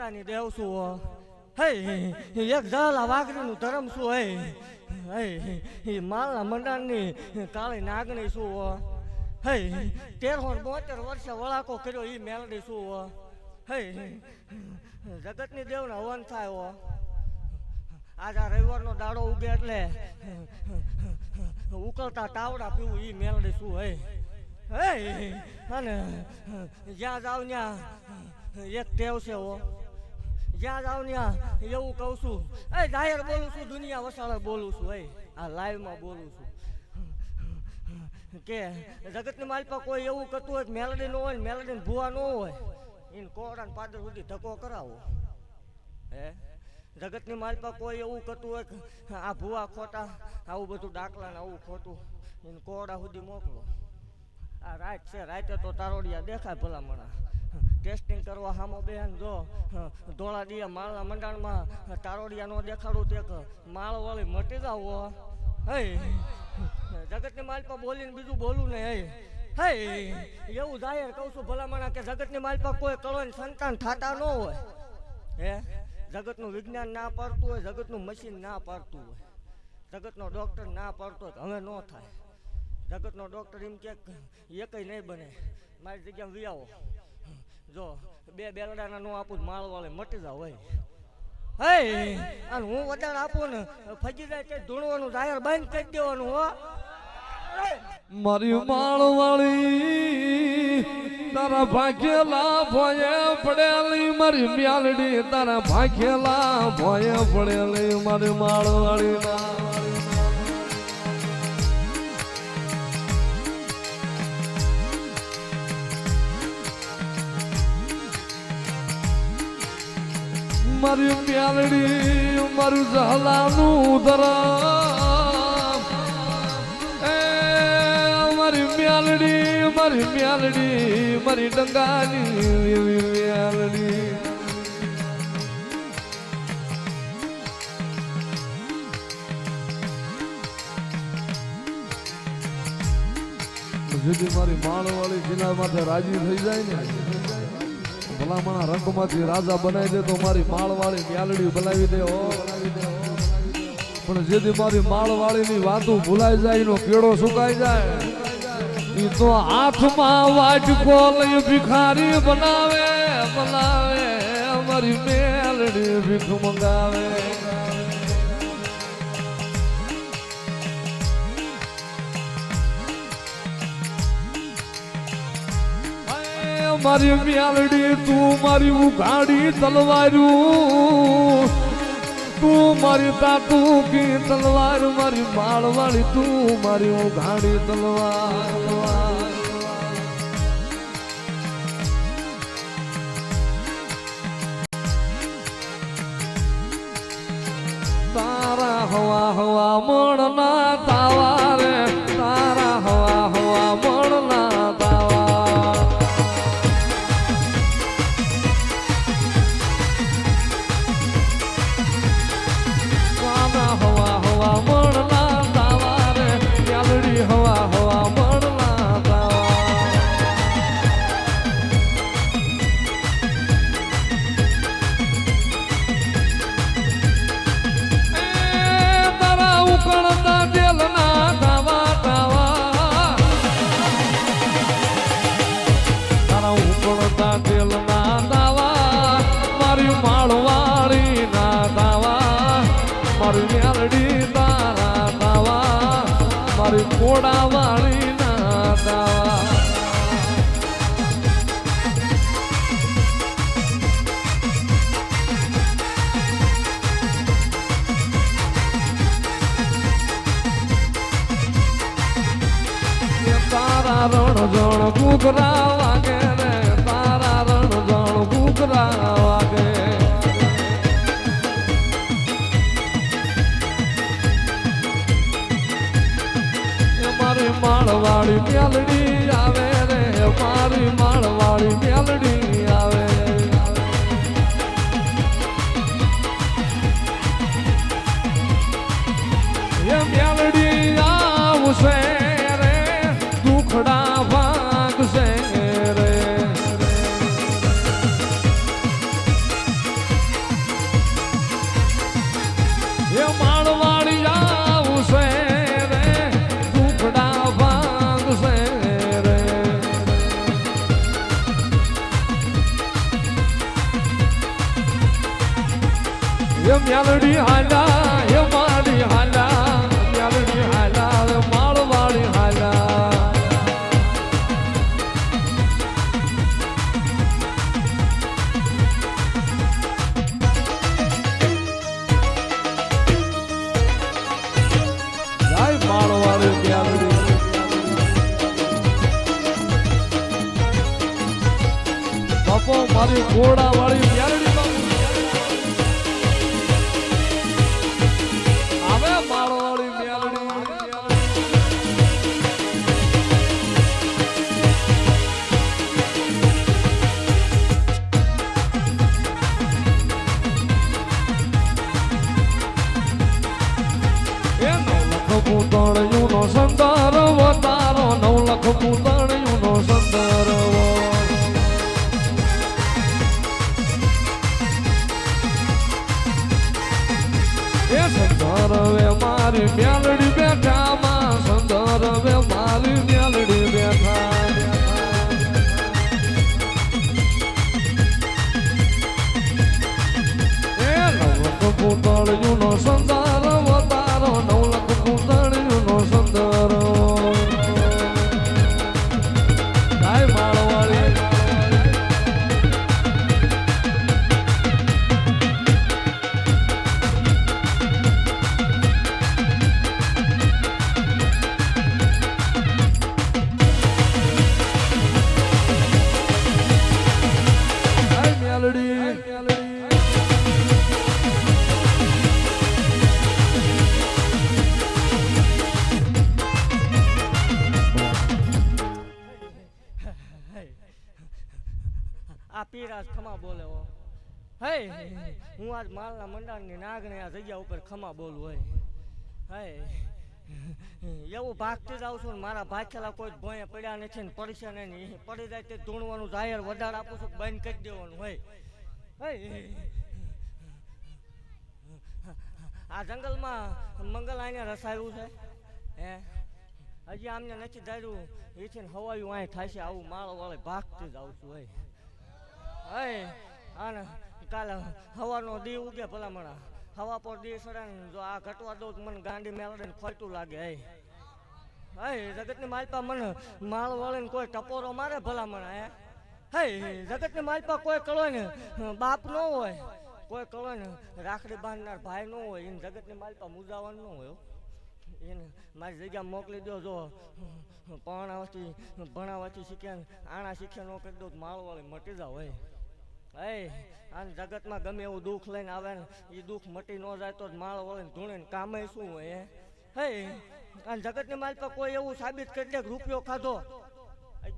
દીકરાની દેવ છું હો. હે એક ઝાલા વાઘરીનું ધરમ છું હે હે એ માલના મંડાણની કાળી નાગણી છું હો. હે તેરસો ને બોતેર વર્ષે વળાકો કર્યો એ મેલડી છું હો. હે જગતની દેવને હવન થાય હો આજ આ રવિવારનો દાડો ઉગે એટલે ઉકળતા તાવડા પીવું ઈ મેલડી શું હે હે અને જ્યાં જાવ ત્યાં એક ટેવ છે હો જ્યાં જાવ ત્યાં એવું કહું છું. એ જાહેર બોલું છું, દુનિયા વસાળે બોલું છું, એ. આ લાઈવમાં બોલું છું. કે જગતની માલપા કોઈ એવું કરતું હોય મેલડી ન હોય મેલડી ને ભૂવા ન હોય, એને કોરા ને પાદર સુધી ધક્કો કરાવો. હે? જગતની માલપા કોઈ એવું કરતું હોય આ ભૂવા ખોટા, આવું બધું ડાકલા ને આવું ખોટું, એને કોડા સુધી મોકલો. આ રાત છે, રાતે તો તારોડિયા દેખાય ભલામણા. ટેસ્ટિંગ કરવા હામો બેન, જો ધોળાડીયા માળના મંડાણમાં તારોડિયા નો દેખાડું તે માળ વાળી મટી જાવ હે. જગતની માલપા બોલીને બીજું બોલું ને હે હે એવું જાહેર કહું છું ભલામણા કે જગતની માલપા કોઈ કળો સંતાન થતા ન હોય. હે? જગતનું વિજ્ઞાન ના પાડતું હોય, જગતનું મશીન ના પાડતું હોય. જગતનો ડોક્ટર ના પાડતો હોય હવે ન થાય. જગતનો ડોક્ટર એમ કે એકય નહીં બને. મારી જગ્યામાં વી આવો જો, બે બેલડાના નો આપું માળ વાળે મટી જાવ હોય હે અને હું વધારે આપું ને ફજી જાય કે ધૂણવાનું જાહેર બંધ કરી દેવાનું, હો. મારી માળવાળી, તારા ભાગેલા ભોયે પડેલી, મારી મ્યાલડી તારા ભાગેલા ભોયે પડેલી, મારી માળવાળી ના મારી પ્યાલડી, મારું જહલાનું ધરા. એ, મારી મ્યાલડી મારી મ્યાલડી, મારી ડંગાની એવી મ્યાલડી. જેથી મારી માળવાળી જિલ્લા માથે રાજી થઈ જાય ને? ભલામણા રંગમાંથી રાજા બનાવી દે તો મારી માળવાળી મ્યાલડી બનાવી દે, હો. પણ જેથી મારી માળવાળીની વાતો ભૂલાઈ જાય, એનો કેળો સુકાઈ જાય. એ તો હાથમાં વાટકો લઈ ભિખારી બનાવે બનાવે અમારી મેલડી ભીખ મંગાવે. મારી મ્યાલડી, તું મારી ઉઘાડી તલવારું. તું મારી તાતું કી તલવાર, મારી માળવાળી, તું મારી ઉઘાડી તલવાર. તારા હવા હવા મણના તાવા મારી કોડાવાળી ના તારા રણ જણ કુકરા વાગે રે તારા રણ જણ ઘૂઘરા માળવાળી મેલડી આવે રે મારી માળવાળી મેલડી. મારી ઘોડા વાળી મ્યાલડી નવલખ પૂતળિયુંનો સંદર વતારો નવલખ પૂતળિયુંનો સંદર એ સંદર વે મારી મ્યાલડી બેઠામાં મારી પીરાજ ખમા બોલે હો. હે હું આજ માલના મંડાણની નાગણી આ જગ્યા ઉપર ખમા બોલું હોય હે એવું ભાગતી જ આવું છું ને મારા ભાખેલા કોઈ ભોંય પડ્યા નથી ને પડશે નહીં પડી જાય તે ધૂણવાનું જાહેર વધારે આપું છું બંધ કરી દેવાનું હોય હે આ જંગલમાં મંગલ આઈને રસાયું છે? હે? હજી આમને નથી ધાર્યું. એથી હવાયું અહીં થાય છે આવું માળો વાળે ભાગતી જ આવું છું હે આને કાલે હવાનો દી ઉગે ભલામણા. હવા પર દી સડે જો આ ઘટવા દઉં તો મને ગાંડી મેળવે ને ખોટું લાગે અય અય જગતની માલપા મને માળ વળે કોઈ ટપોરો મારે ભલામણા, હે? હે જગતની માલપા કોઈ કળો ને બાપ ન હોય, કોઈ કળો ને રાખડી બાંધનાર ભાઈ ન હોય, એને જગતની માલપા મુજાવાનું ન હોય એને મારી જગ્યા મોકલી દો જો. ભણાવવાથી ભણાવવાથી શીખ્યા આણા શીખ્યા ન કરી દો માળવાળી મટી જાવ, હોય. હે આન જગતમાં ગમે એવું દુઃખ લઈને આવે ને એ દુઃખ મટી ન જાય તો માળ ને ધૂણે કામે શું હોય, હે? હે આ જગતની માલ પર કોઈ એવું સાબિત કરી દે રૂપિયો ખાધો.